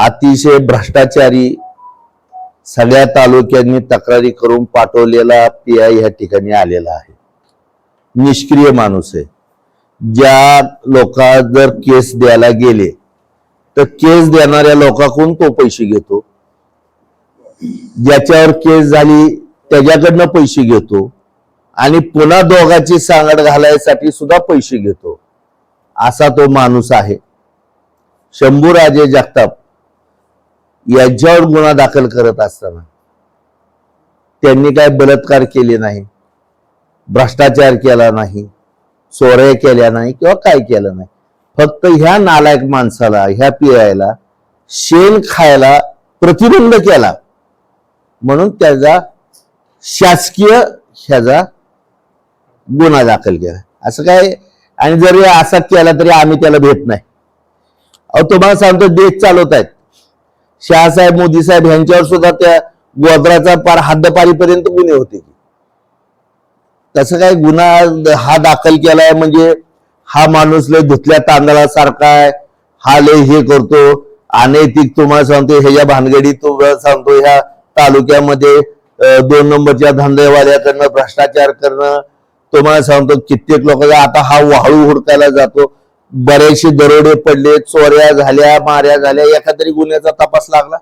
अतिशय भ्रष्टाचारी सगळ्या तालुक्यांनी तक्रारी करून पाठवलेला पी आय ह्या ठिकाणी आलेला आहे. निष्क्रिय माणूस आहे. ज्या लोका जर केस द्यायला गेले तर केस देणाऱ्या लोकांकडून तो पैसे घेतो. ज्याच्यावर केस झाली त्याच्याकडनं पैसे घेतो. आणि पुन्हा दोघांची सांगड घालायसाठी सुद्धा पैसे घेतो. असा तो माणूस आहे. शंभूराजे जगताप यांच्यावर गुन्हा दाखल करत असताना त्यांनी काय बलात्कार केले नाही भ्रष्टाचार केला नाही चोऱ्या केल्या नाही किंवा काय केलं नाही. फक्त ह्या नालायक माणसाला ह्या पियायला शेण खायला प्रतिबंध केला. म्हणून त्याचा शासकीय ह्याचा गुन्हा दाखल केला. असं काय? आणि जरी असा केला तरी आम्ही त्याला भेट नाही. अहो तुम्हाला सांगतो देश चालवत आहेत शहासाहेब मोदी साहेब यांच्यावर सुद्धा त्या गोद्राचा पार हद्दपारीपर्यंत गुन्हे होते. तसं काय गुन्हा हा दाखल केलाय म्हणजे हा माणूस लय धुतल्या तांदळासारखा आहे हा लय हे करतो. अनैतिक तुम्हाला सांगतो ह्याच्या भानगडी तुम्हाला सांगतो ह्या तालुक्यामध्ये दोन नंबरच्या धंदेवाल्याकडनं भ्रष्टाचार करणं तुम्हाला सांगतो कित्येक लोक आता हा वाळू हुडकायला जातो. बरेचसे दरोडे पडले चोऱ्या झाल्या माऱ्या झाल्या एका गुन्ह्याचा तपास लागला.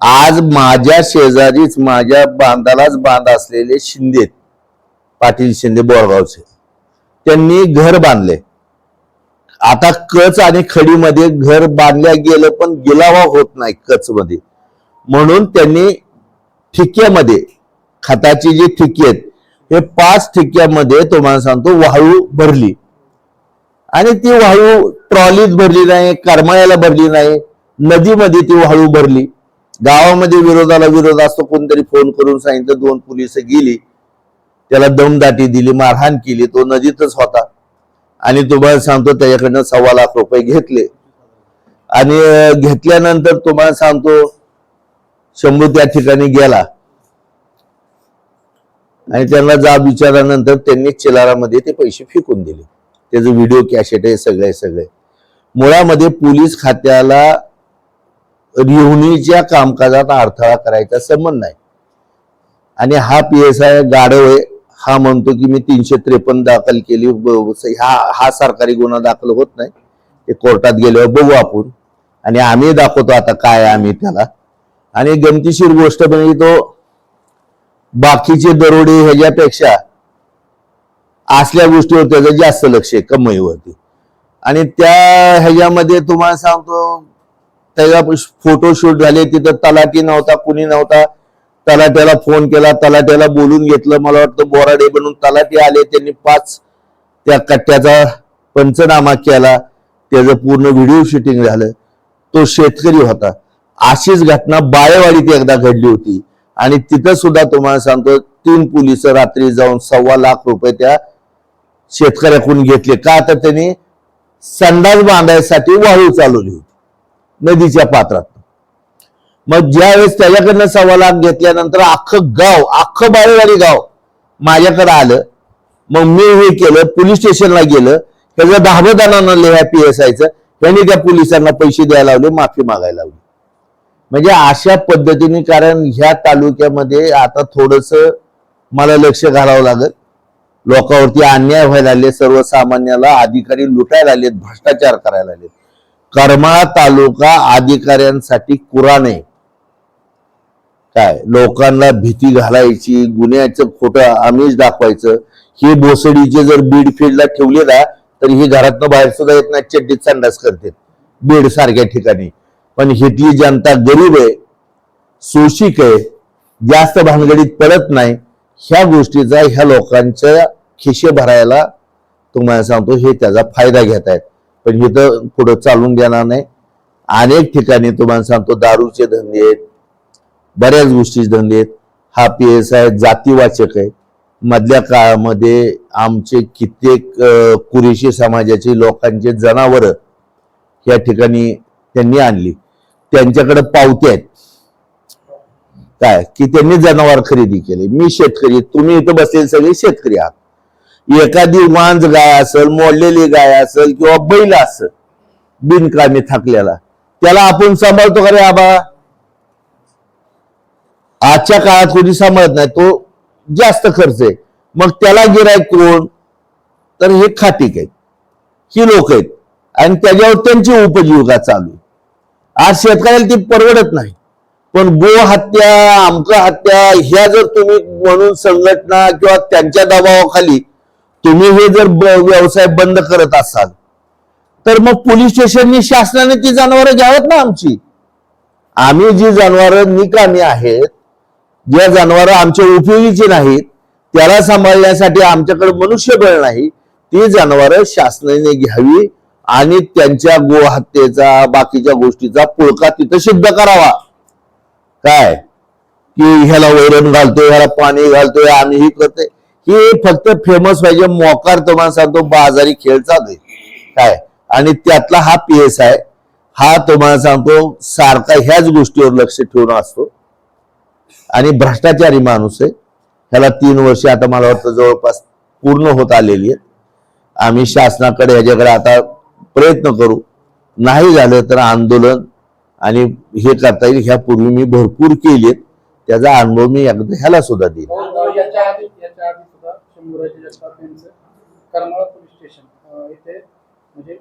आज माझ्या शेजारीच माझ्या बांधालाच बांध असलेले शिंदे पाटील शिंदे बोरगावचे. त्यांनी घर बांधले. आता कच आणि खडीमध्ये घर बांधल्या गेलं पण गिलावा होत नाही कच मध्ये म्हणून त्यांनी ठिक्यामध्ये खताची जी ठिकी आहेत हे पाच ठिक्यामध्ये तुम्हाला सांगतो वाळू भरली. आणि ती वाळू ट्रॉलीत भरली नाही करमाळ्याला भरली नाही नदीमध्ये ती वाळू भरली. गावामध्ये विरोधाला विरोध असतो कोणतरी फोन करून सांगितलं दोन पोलीस गेली. त्याला दमदाटी दिली मारहाण केली तो नदीतच होता. आणि तुम्हाला सांगतो त्याच्याकडनं सव्वा लाख रुपये घेतले. आणि घेतल्यानंतर तुम्हाला सांगतो शंभू त्या ठिकाणी गेला. आणि त्यांना जाब विचारल्यानंतर त्यांनी चिलारामध्ये ते पैसे फेकून दिले. त्याचं व्हिडिओ कॅसेट आहे सगळे सगळे. मुळामध्ये पोलीस खात्याला रिव्हणीच्या कामकाजात अडथळा करायचा संबंध नाही. आणि हा पी एस आय गाढव आहे. हा म्हणतो की मी तीनशे त्रेपन्न दाखल केली. हा हा सरकारी गुन्हा दाखल होत नाही. ते कोर्टात गेल्यावर बघू आपण. आणि आम्ही दाखवतो आता काय आहे आम्ही त्याला. आणि गमतीशीर गोष्ट म्हणजे तो बाकीचे दरोडे ह्याच्यापेक्षा असल्या गोष्टीवर त्याचं जास्त लक्ष आहे कमाईवरती. आणि त्या ह्याच्यामध्ये तुम्हाला सांगतो त्याचा फोटोशूट झाले तिथं तलाठी नव्हता कुणी नव्हता. तलाट्याला फोन केला तलाट्याला बोलून घेतलं मला वाटतं बोराडे बनून तलाठी आले त्यांनी पाच त्या कट्ट्याचा पंचनामा केला त्याचं पूर्ण व्हिडिओ शूटिंग झालं. तो शेतकरी होता. अशीच घटना बाळेवाडीत एकदा घडली होती. आणि तिथं सुद्धा तुम्हाला सांगतो तीन पोलीस रात्री जाऊन सव्वा लाख रुपये त्या शेतकऱ्याकडून घेतले. का तर त्यांनी संडास बांधायसाठी वाळू चालवली होती नदीच्या पात्रात. मग ज्यावेळेस त्याच्याकडनं सव्वा लाख घेतल्यानंतर अख्खं गाव अख्खं बाळेवाडी गाव माझ्याकडे आलं. मग मी हे केलं पोलीस स्टेशनला गेलं. त्याचं दहावदाना आणलं ह्या पी एस आयचं त्यांनी त्या पोलिसांना पैसे द्यायला लावले माफी मागायला लावली. म्हणजे अशा पद्धतीने कारण ह्या तालुक्यामध्ये आता थोडस मला लक्ष घालावं लागत लोकांवरती अन्याय व्हायला लागले सर्वसामान्याला अधिकारी लुटायला आलेत भ्रष्टाचार करायला आलेत करमाळा तालुका अधिकाऱ्यांसाठी कुराण. आहे काय? लोकांना भीती घालायची गुन्ह्याचं खोटं आमिष दाखवायचं. हे भोसडीचे जर बीड फील्डला ठेवले ना तर ही घरातनं बाहेर सुद्धा येत नाही चड्डीत संडास करते बीड सारख्या ठिकाणी. पण हिथली जनता गरीब आहे शोषिक आहे जास्त भानगडीत पडत नाही ह्या गोष्टीचा ह्या लोकांच्या खिशे भरायला तुम्हाला सांगतो हे त्याचा फायदा घेत आहेत. पण इथं पुढं चालून देणार नाही. अनेक ठिकाणी तुम्हाला सांगतो दारूचे धंदे आहेत बऱ्याच गोष्टीचे धंदे आहेत. हा पी एस आय जातीवाचक आहे. मधल्या काळामध्ये आमचे कित्येक कुरेशी समाजाचे लोकांचे जनावर या ठिकाणी त्यांनी आणली. त्यांच्याकडे पावते आहेत. काय? की त्यांनी जनावर खरेदी केले. मी शेतकरी तुम्ही इथं बसलेले सगळे शेतकरी आहात. एखादी मांज गाय असेल मोडलेली गाय असेल किंवा बैल असेल बिनकामी थकलेला त्याला आपण सांभाळतो का रे आबा? आजच्या काळात कोणी सांभाळत नाही तो जास्त खर्च आहे. मग त्याला गिराय कोण? तर हे खातिक आहेत. ही लोक आहेत. आणि त्याच्यावर त्यांची उपजीविका चालू आहे. आज शेतकऱ्याला ती परवडत नाही. पण गो हत्या आमका हत्या ह्या जर तुम्ही म्हणून संघटना किंवा त्यांच्या दबावाखाली तुम्ही हे जर व्यवसाय बंद करत असाल तर मग पोलीस स्टेशननी शासनाने ती जनावरं घ्यावत ना आमची. आम्ही जी जनावरं निकामी आहेत ज्या जनावरं आमच्या उपयोगीची नाहीत त्याला सांभाळण्यासाठी आमच्याकडे मनुष्यबळ नाही ती जनावरं शासनाने घ्यावी. आणि त्यांच्या गोहत्येचा बाकीच्या गोष्टीचा पुळका तिथं सिद्ध करावा. काय? की ह्याला वैरण घालतोय ह्याला पाणी घालतोय आम्ही ही करतोय. हे फक्त फेमस पाहिजे मोकार तुम्हाला सांगतो बाजारी खेळ चालू आहे. काय? आणि त्यातला हा पी एस आहे. हा तुम्हाला सांगतो सारखा ह्याच गोष्टीवर लक्ष ठेवून असतो. आणि भ्रष्टाचारी माणूस आहे. ह्याला तीन वर्षे आता मला वाटतं जवळपास पूर्ण होत आलेली आहेत. आम्ही शासनाकडे ह्याच्याकडे आता प्रयत्न करू. नाही झालं तर आंदोलन आणि हे करता येईल. ह्यापूर्वी मी भरपूर केलेत. त्याचा अनुभव मी एकदा ह्याला सुद्धा देईन. हो, इथे म्हणजे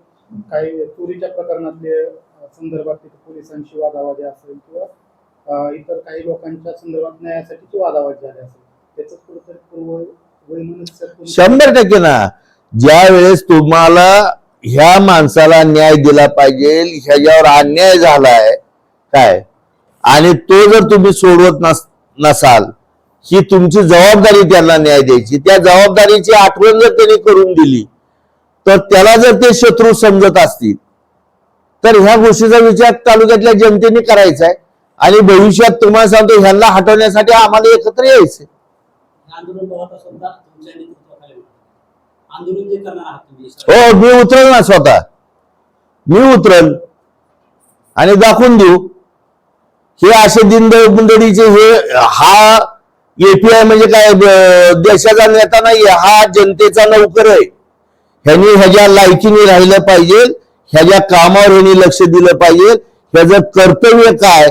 काही चोरीच्या प्रकरणातले संदर्भात पोलिसांशी वादावादी असेल किंवा इतर काही लोकांच्या संदर्भात वादावाद झाली असेल त्याचं कुठेतरी पूर्व वैमनस्य शंभर टक्के ना. ज्या वेळेस तुम्हाला ह्या माणसाला न्याय दिला पाहिजे ह्याच्यावर अन्याय झालाय. काय? आणि तो जर तुम्ही सोडवत नस नसाल ही तुमची जबाबदारी त्यांना न्याय द्यायची. त्या जबाबदारीची आठवण जर त्यांनी करून दिली तर त्याला जर ते शत्रू समजत असतील तर ह्या गोष्टीचा विचार तालुक्यातल्या जनतेने करायचा आहे. आणि भविष्यात तुम्हाला सांगतो ह्यांना हटवण्यासाठी आम्हाला एकत्र यायचं हो मी उतरल ना स्वतः. मी उतरल आणि दाखवून देऊ. हे असे दिनदडीचे हे हा एपीआय म्हणजे काय देशाचा नेता नाही हा जनतेचा नौकर आहे. ह्यांनी ह्याच्या लायकीने राहिलं पाहिजे ह्याच्या कामावर ह्यांनी लक्ष दिलं पाहिजे ह्याचं कर्तव्य काय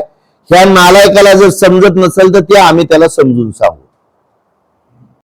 ह्या नालायकाला जर समजत नसेल तर ते आम्ही त्याला समजून सांगू.